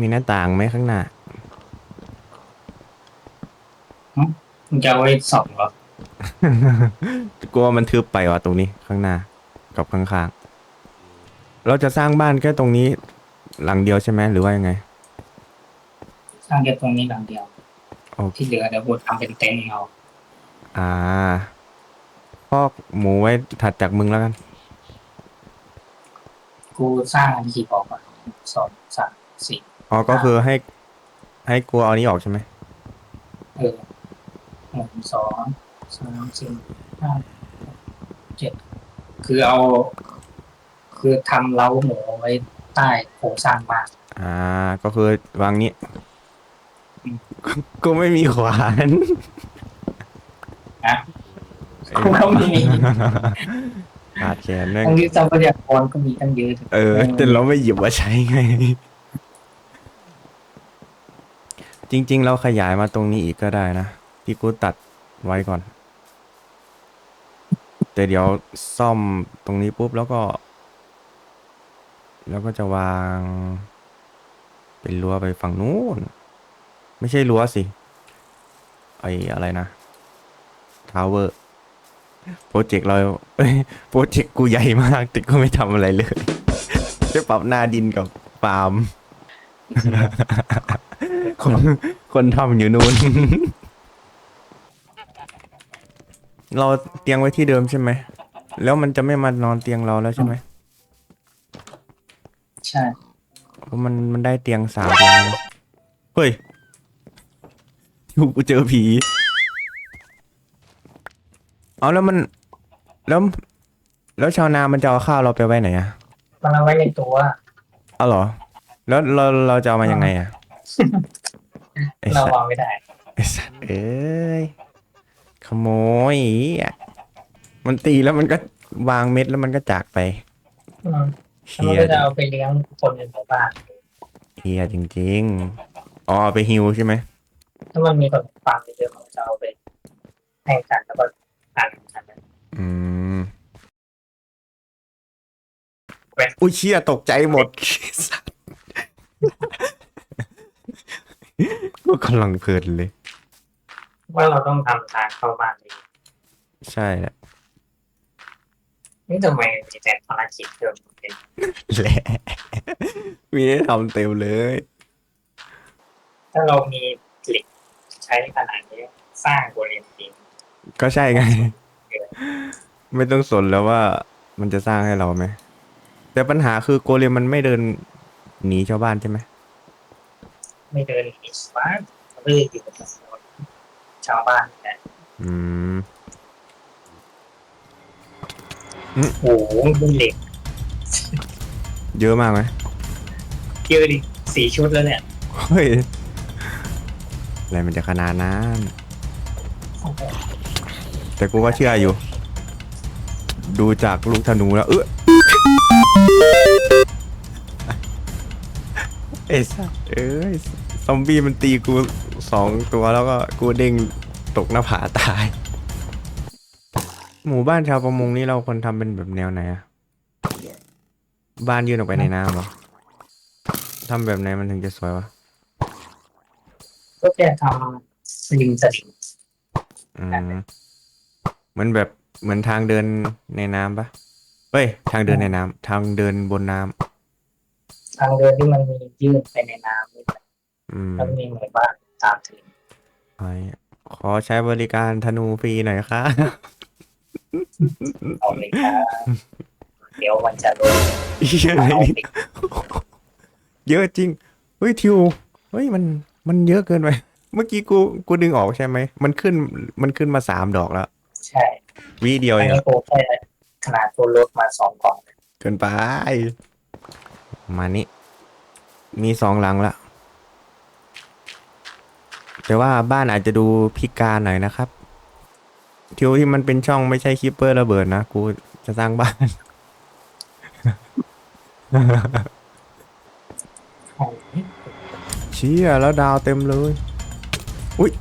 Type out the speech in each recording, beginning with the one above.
มีหน้าต่างไหมข้างหน้า มึงจะเอาไว้ส่องเหรอกลัวมันทึบไปว่ะตรงนี้ข้างหน้า กับข้างๆ เราจะสร้างบ้านแค่ตรงนี้ หลังเดียวใช่ไหมหรือว่ายังไง สร้างแค่ตรงนี้หลังเดียว โอเค ที่เหลือเดี๋ยวกูทำเป็นเต็นท์เอาอ่าพอกหมูไว้ถัดจากมึงแล้วกัน กูสร้างอันกี่บอกก่อนสองสามสี่ อ๋อก็คือให้ ให้กูเอานี้ออกใช่ไหมเออหนึ่งสองสามสี่ห้าหกเจ็ดคือเอา คือทำเล้าหมูไว้ใต้โครงสร้างบ้านอ่า ก็คือวางนี้อืมกูไม่มีขวานนะกูก็ไม่มีขาดแขนด้วยทั้งที่ทรัพยากรก็มีตั้งเยอะ เออ แต่เราไม่หยิบมาใช้ไง จริง ๆ เราขยายมาตรงนี้อีกก็ได้นะที่กูตัดไว้ก่อน แต่เดี๋ยวซ่อมตรงนี้ปุ๊บแล้วก็ แล้วก็จะวาง เป็นรั้วไปฝั่งนู้น ไม่ใช่รั้วสิ ไออะไรนะ ทาวเวอร์ โปรเจกต์เราโปรเจกต์กูใหญ่มากแต่ก็ไม่ทำอะไรเลยแค่ปรับหน้าดินกับฟาร์ม คนคนทำอยู่นู่นเราเตียงไว้ที่เดิมใช่ไหม แล้วมันจะไม่มานอนเตียงเราแล้วใช่ไหมใช่เพราะมันมันได้เตียงสามเตียงแล้วเฮ้ยกูเจอผี เอาแล้วมัน แล้ว แล้วชาวนามันจะเอาข้าวเราไปไว้ไหนอะมันเอาไว้ในตัวเอาเหรอ แล้วเราเราจะเอามายังไงอะไอ เราสัตว์วางไม่ได้ ไอสัตว์เอ้ยขโมยอะมันตีแล้วมันก็วางเม็ดแล้วมันก็จากไปอืมแล้วเฮีมันยก็จะเอาไปเลี้ยงคนในหมู่บ้านเฮียจริงๆอ๋อเอาไปฮิวใช่ไหมถ้ามันมีคนฟาร์มเยอะๆมันจะเอาไปให้กันแล้วก็อ่านกันอืมอุ้ยเชี่ยตกใจหมดสัตว์ ก็กำลังเพลินเลย ว่าเราต้องทำทางเข้าบ้านนี้ใช่แหละนี่ทำไมมีแต่ภารกิจเพิ่มเป็นแหละมีให้ทำเต็มเลย ถ้าเรามีเหล็กใช้ขนาดนี้สร้างโกเลมจริงก็ใช่ไง ไม่ต้องสนแล้วว่ามันจะสร้างให้เราไหมแต่ปัญหาคือโกเลมมันไม่เดินหนีชาวบ้านใช่ไหม ไม่เดินหนีชาวบ้านเรื่อยอยู่กับชาวบ้านแต่อืมโอ้โหเป็นเหล็กเยอะมากไหมเยอะดิสี่ชุดแล้วเนี่ย เฮ้ย อะไรมันจะขนาดนั้นโอ้โหแต่กูก็เชื่ออยู่ ดูจากลูกธนูแล้ว เออไอ้สัสเอ้ยซ อมบี้มันตีกูสองตัวแล้วก็กูเด้งตกหน้าผาตาย หมู่บ้านชาวประมงนี่เราควรทำเป็นแบบแนวไหนอะบ้านยื่นออกไปในน้ำเหรอทำแบบไหนมันถึงจะสวยวะก็แค่ทำริมสลิงอืมเหมือนแบบเหมือนทางเดินในน้ำปะเฮ้ย ทางเดินในน้ำทางเดินบนน้ำ ทางเดินที่มันมียื่นไปในน้ำนี่แหละอืม แล้วมีหมู่บ้านตามถึงไอ้ขอใช้บริการธนูฟรีหน่อยค่ะเอาเลยครับเดี๋ยวมันจะลงเยอะเอาเลยไปเยอะจริงเฮ้ยทิวเฮ้ยมันมันเยอะเกินไปเมื่อกี้กูกูดึงออกใช่ไหมมันขึ้นมันขึ้นมาสามดอกแล้ว ใช่วีเดียวอันเองนี้อะโปรแค่ขนาดตัวรถมาสองกล่องเกินไป มานี่มีสองหลังละ แต่ว่าบ้านอาจจะดูพิการหน่อยนะครับทิวที่มันเป็นช่องไม่ใช่คิปเปอร์ระเบิดนะ กูจะสร้างบ้าน เชี่ยแล้วดาวเต็มเลย อุ้ย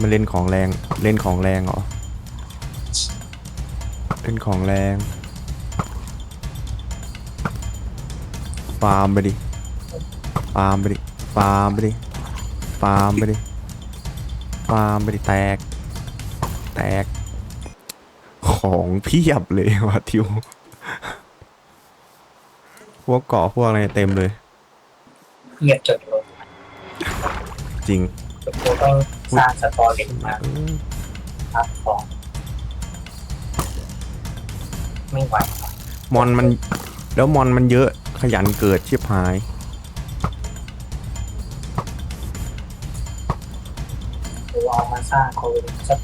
มันเล่นของแรง เล่นของแรงเหรอ เล่นของแรง ฟาร์มไปดิ ฟาร์มไปดิ ฟาร์มไปดิ ฟาร์มไปดิ ฟาร์มไปดิแตก แตก ของเพียบเลยว่ะทิว พวกเกาะพวกอะไรเต็มเลย เงียบจนลงจริงจนกูต้องสร้างสตอรี่มาทับของไม่ไหว มอนมัน แล้วมอนมันเยอะขยันเกิดชิบหาย กูเอามาสร้างโควิดสัก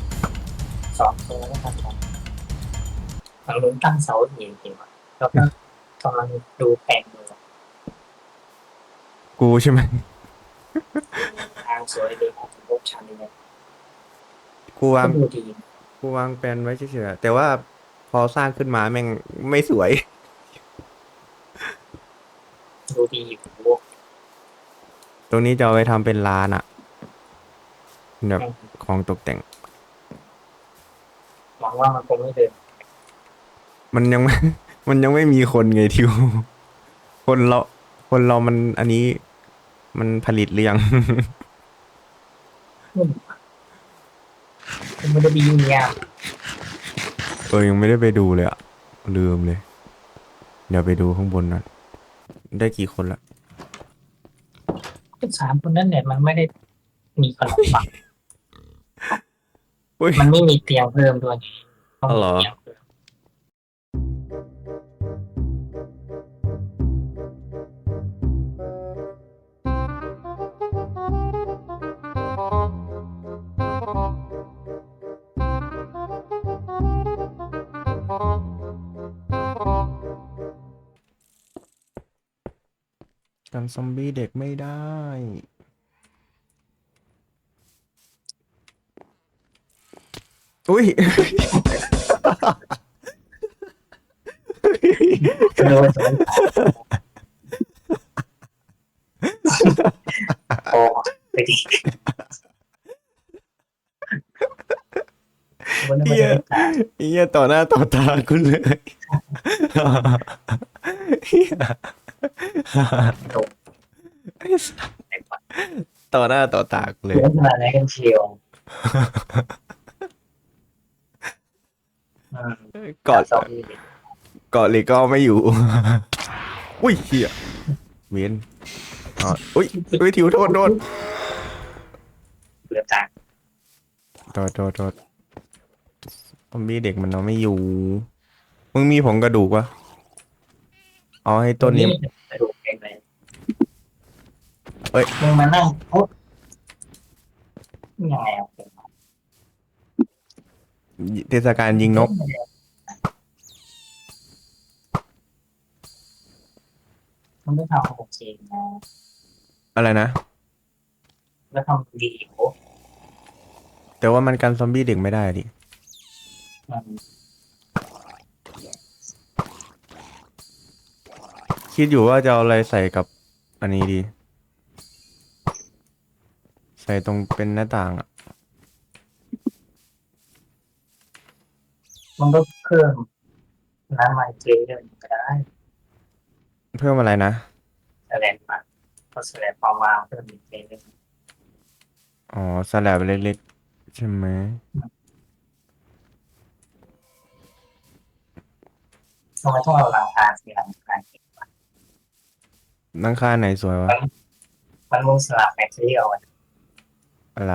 สองตัวแล้วกันครับมันลุ้นตั้งเสาหินจริงๆว่ะแล้วก็กำลังดูแผนอยู่กูใช่ไหมทางสวยดีครับรูปชันเลยกูวางก็ดูดีกูวางแปลนไว้เฉยๆแต่ว่าพอสร้างขึ้นมาแม่งไม่สวย ดูดีอยู่พวกตรงนี้จะเอาไว้ทำเป็นร้านอะ แบบของตกแต่ง หวังว่ามันคงไม่เดินมันยังไม่ มันยังไม่มีคนไงทิว คนเรา คนเรามันอันนี้ มันผลิตหรือยังมันไม่ได้ดีอยู่เนี่ยเออยังไม่ได้ไปดูเลยอะลืมเลย เดี๋ยวไปดูข้างบนนะได้กี่คนละ สามคนนั้นเนี่ยมันไม่ได้มีขนมปั งอุ้ย มันไม่มีเตียงเพิ่มด้วยต้องอ๋อมีเหรอเตียงเพิ่มกันซอมบี้เด็กไม่ได้ อุ้ยโดนสวนโอ้ไปดิวันนี้มันจะตายเฮียต่อหน้าต่อตาคุณเลยเหี้ยโดนไอ้ปัดต่อหน้าต่อตากูเลยเรื่องอะไรกันเชียว อืมกอดสองนี่เกาะเหล็กก็เอาไม่อยู่ อุ้ยเฮียเวียนอ๋ออุ้ยอุ้ยทิวโทษโทษเหลือต่างโทษโทษโทษซอมบี้เด็กมันเอาไม่อยู่ มึงมีผงกระดูกวะเอาให้ต้นนี้กระดูกเองเลยเอ้ยมึงมานั่งโอ๊ะยังไงอะ เทศกาลยิงนก มันไม่ทำโอเคนะอะไรนะ แล้วทำดีโอ้แต่ว่ามันกันซอมบี้เด็กไม่ได้ดิ มันคิดอยู่ว่าจะเอาอะไรใส่กับอันนี้ดี ใส่ตรงเป็นหน้าต่างอะ มันก็เพิ่มน้ำมันเจเดินก็ได้เพิ่มอะไรนะแสลนมาก็แสลนความวางเพิ่มอีกเจเดินอ๋อสแลบเล็กๆใช่ไหมทำไมต้องเอาหลังคาสีหลังคานังค่าไหนสวยวะมันมุ่งสลับแมทเทียลอะไร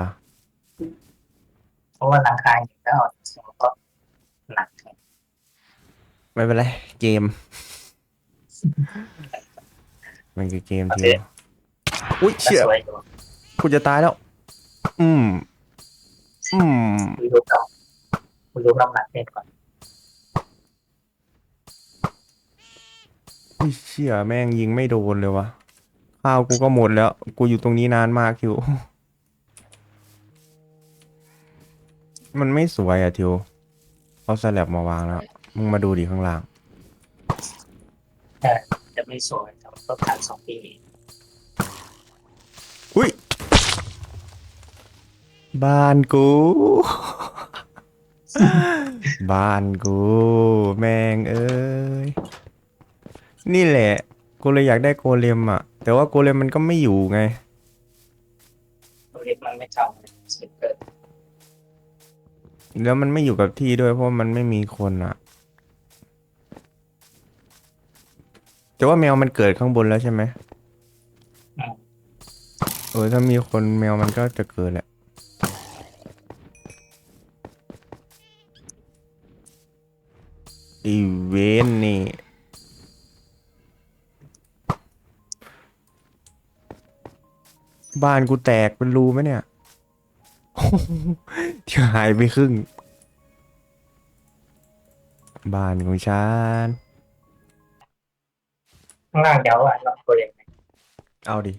เพราะว่าหลังคาอย่างก็เอาสมก็หนัก ไม่เป็นไร เกม มันคือเกมที่อุ้ยก็เชี่ยสวยอยู่กูจะตายแล้ว อืม อืมคุยดูกับคุยดูน้ำหนักเล่นก่อนอุ้ยเชี่ยแม่งยิงไม่โดนเลยวะข้าวกูก็หมดแล้ว กูอยู่ตรงนี้นานมากทิวมันไม่สวยอะทิว เอาสแลบมาวางแล้ว มึงมาดูดิข้างล่าง แต่จะไม่สวยแต่ว่าต้องการสองปีอุ้ย บ้านกู บ้านกู แม่งเอ้ย นี่แหละ กูเลยอยากได้โกเลมอะ แต่ว่าโกเลมมันก็ไม่อยู่ไงตัวเล็กมันไม่ทำสเกิดแล้วมันไม่อยู่กับที่ด้วยเพราะมันไม่มีคนอะ แต่ว่าแมวมันเกิดข้างบนแล้วใช่ไหมเออถ้ามีคนแมวมันก็จะเกิดแหละ อีเวนต์นี่ บ้านกูแตกเป็นรูไหมเนี่ย ที่หายไปครึ่ง บ้านของฉัน ข้างล่างเดี๋ยวอะเราตัวเล็กเอาดิ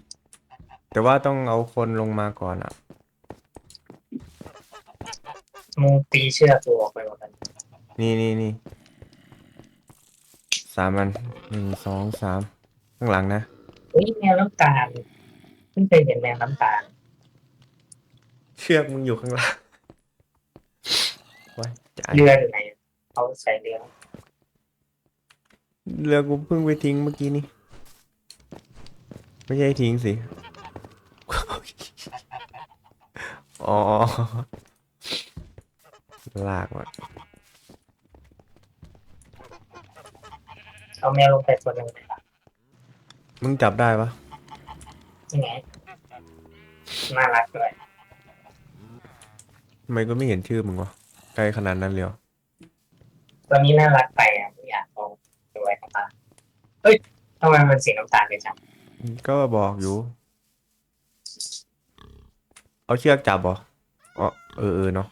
แต่ว่าต้องเอาคนลงมาก่อนอะมึงตีเชือกตัวออกไปหมดเลยนี่นี่นี่สามอันหนึ่งสองสามข้างหลังนะ เฮ้ยแมวน้ำตาลเพิ่งเคยเห็นแมวน้ำตาลเชือกมึงอยู่ข้างล่างไว้จ่ายเรืออยู่ไหนเขาใส่เรือ เรือกูเพิ่งไปทิ้งเมื่อกี้นี่ไม่ใช่ทิ้งสิ อ๋อ ลากว่ะเอาแมวลงไปตัวหนึ่งเลยครับมึงจับได้ปะยังไงน่ารักด้วยทำไมก็ไม่เห็นชื่อมึงวะไกลขนาดนั้นเลยเหรอตัวนี้น่ารักไปอะ ไม่อยากเอาไปไว้ข้างล่างเฮ้ยทำไมมันสีน้ำตาลเลยจังก็บอกอยู่ เอาเชือกจับเหรออ๋อเออเออเนาะ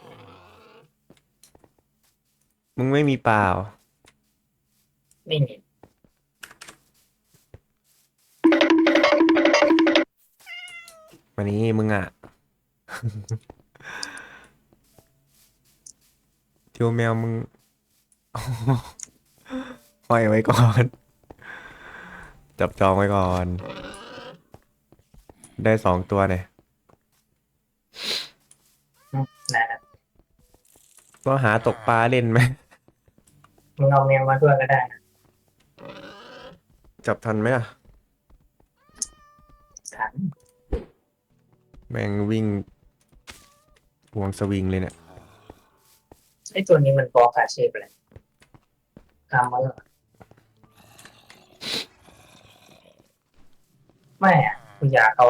มึงไม่มีเปล่าไม่มีวันนี้มึงอะ เทียวแมวมึง ห้อยไว้ก่อน จับจองไว้ก่อน ได้สองตัวเนี่ยนะก็หาตกปลาเล่นไหมมึงเอาแมวมาด้วยก็ได้นะจับทันไหมอะขันแม่งวิ่งพวงสวิงเลยเนี่ย ไอ้ตัวนี้มันบอกอาชีพอะไรทำมาเหรอ ไม่อะกูอยากเอา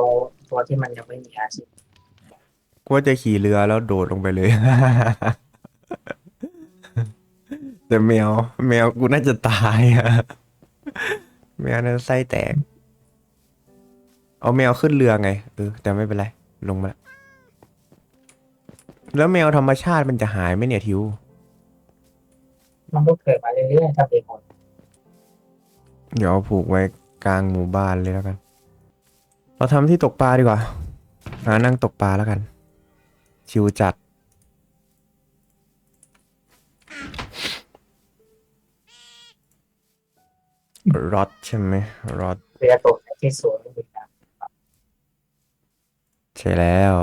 ตัวที่มันยังไม่มีอาชีพกูว่าจะขี่เรือแล้วโดดลงไปเลย แต่แมว แมวกูน่าจะตายอะแมวน่าจะไส้แตก เอาแมวขึ้นเรือไงเออแต่ไม่เป็นไร ลงมาแล้วแล้วแมวธรรมชาติมันจะหายไหมเนี่ยทิว มันก็เกิดมาเรื่อยๆถ้าเป็นคนเดี๋ยวเอาผูกไว้กลางหมู่บ้านเลยแล้วกัน เราทำที่ตกปลาดีกว่าหานั่งตกปลาแล้วกัน ชิวจัด รอดใช่ไหมรอดเรือตกที่สวนบุรีรัมย์ใช่แล้ว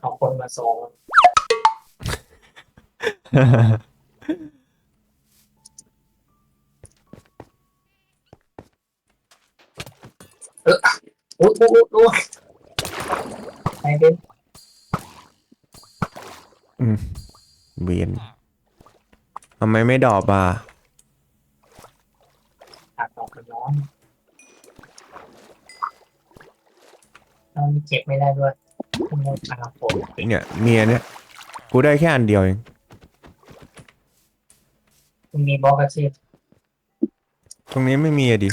เอาคนมาส่ง เอออุ๊ยอุ๊ยอุ๊ยอุ๊ยไปเป็นเวียนทำไมไม่ดอบอะตัดออกกันร้อนตอนนี้เก็บไม่ได้ด้วยมันไม่ตาผมเนี่ย เมียเนี่ย กูได้แค่อันเดียวเองมันมีบล็อกอาชีพตรงนี้ไม่มีอะดิ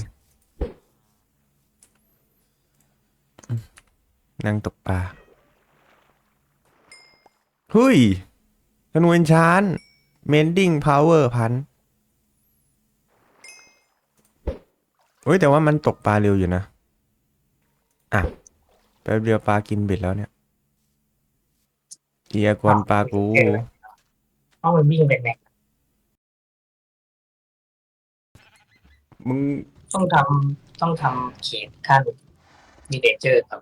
นั่งตกปลาเฮ้ยธนูเอนชานเมนดิ้งพาวเวอร์พันเฮ้ยแต่ว่ามันตกปลาเร็วอยู่นะ อะแป๊บเดียวปลากินเบ็ดแล้วเนี่ยเอียกวนปลากูเพราะมันวิ่งเป็นแม็กมึงต้องทำต้องทำเขตขั้นมีเดเจอร์กับ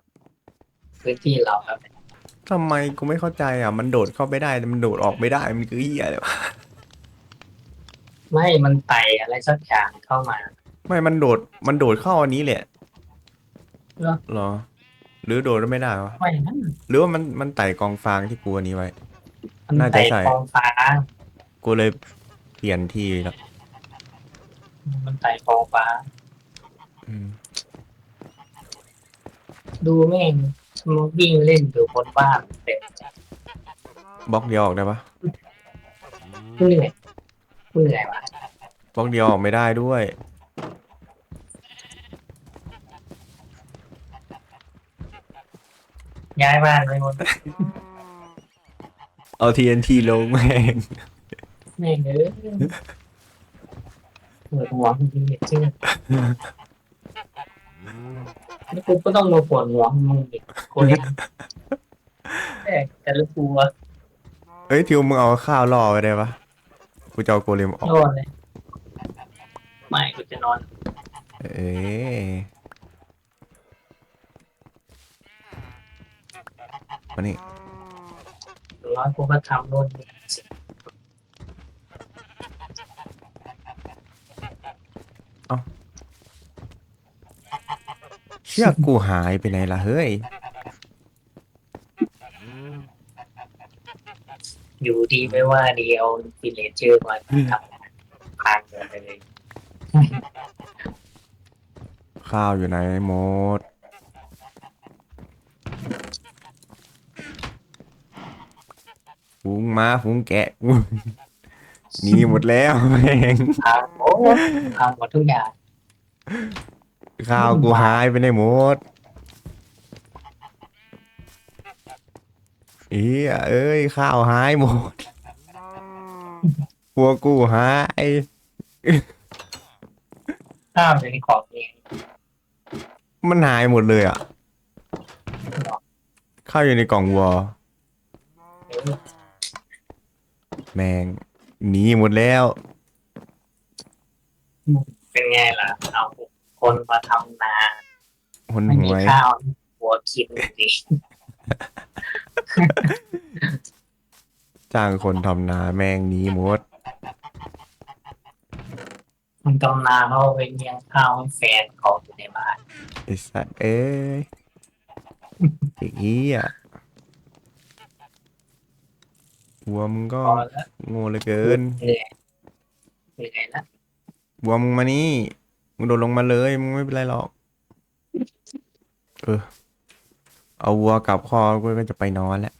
พื้นที่เราครับทำไมกูไม่เข้าใจอะ มันโดดเข้าไปได้แต่มันโดดออกไม่ได้ มันคือเหี้ยอะไรวะไม่มันไต่อะไรสักอย่างเข้ามา ไม่ มันโดด มันโดดเข้าอันนี้แหละเหรอ เหรอ หรือโดดไม่ได้วะไม่นั่นหรือว่ามัน มันไต่กองฟางที่กูอันนี้ไว้ มันน่าจะไต่ใช่ กองฟ้า กูเลยเปลี่ยนที่แล้วมันไต่กองฟ้า อืม ดูแม่ง มันวิ่งเล่นอยู่บนบ้านเต็มบล็อกเดียวออกได้ปะกูเหนื่อยกูเหนื่อยวะบล็อกเดียวออกไม่ได้ด้วย ย้ายบ้านไปหมดเอา TNT ลงแม่งแม่งเอ้ยเปิดหัวมึงดีเชื่อ แล้วกูก็ต้องมาปวดหัวมึงอีกกูเนี่ยแม่งแต่ละตัวเอ้ยทิวมึงเอาข้าวล่อไว้ได้ปะกูจะเอาโกเลมออกโดนเลยไม่กูจะนอนเอ๊ะมานี่ร้อยกูก็ทำโน่นนี่ เชือกกูหายไปไหนล่ะเฮ้ย อยู่ดีไม่ว่าดีเอาฟิเลเจอร์มาทำพังเลยข้าวอยู่ไหนหมด ฝูงม้าฝูงแกะกูหนีหมดแล้วแม่ง พังโอ้พังหมดทุกอย่าง ข้าวกูหายไปไหนหมดอีเอ้ยข้าวหายหมดหัวกูหายข้าวในของเองมันหายหมดเลยอะข้าวอยู่ในกล่องวัวเออแมงหนีหมดแล้ว เป็นไงล่ะเอา คนมาทำนาคนไม่หมีวยข้าวหัวกินดิจ้างคนทำนาแมงหนีหมดมันทำนาเขาไปเลี้ยงข้าวให้แฟนเขาอยู่ในบ้านไอ้สัตว์เอ้ยไอ้เหี้ยวัวมึงก็พอแล้วโง่เหลือเกินเหนื่อยเหนื่อยแล้ววัวมึงมานี่ มึงโดดลงมาเลย มึงไม่เป็นไรหรอก เออ เอาวัวกลับคอกูก็จะไปนอนแล้ว